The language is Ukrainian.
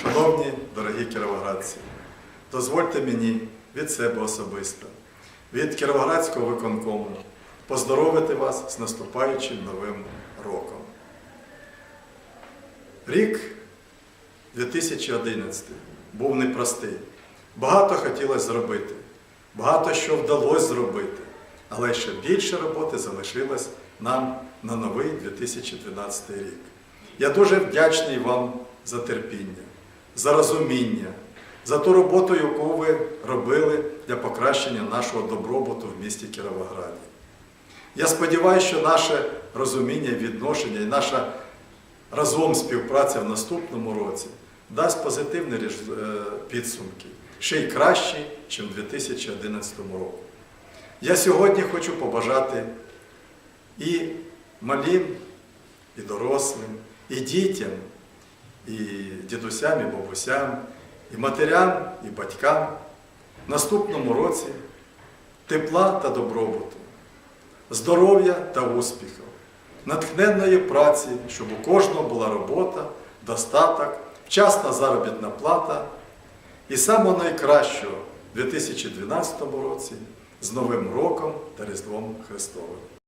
Шановні дорогі кіровоградці, дозвольте мені від себе особисто, від Кіровоградського виконкому поздоровити вас з наступаючим новим роком. Рік 2011 був непростий. Багато хотілося зробити, багато що вдалося зробити, але ще більше роботи залишилось нам на новий 2012 рік. Я дуже вдячний вам за терпіння, за розуміння, за ту роботу, яку ви робили для покращення нашого добробуту в місті Кіровограді. Я сподіваюся, що наше розуміння, відношення і наша разом співпраця в наступному році дасть позитивні е, підсумки, ще й кращі, ніж у 2011 році. Я сьогодні хочу побажати і малим, і дорослим, і дітям, і дідусям, і бабусям, і матерям, і батькам в наступному році тепла та добробуту, здоров'я та успіхів, натхненної праці, щоб у кожного була робота, достаток, вчасна заробітна плата і самого найкращого в 2012 році з Новим роком та Різдвом Христовим.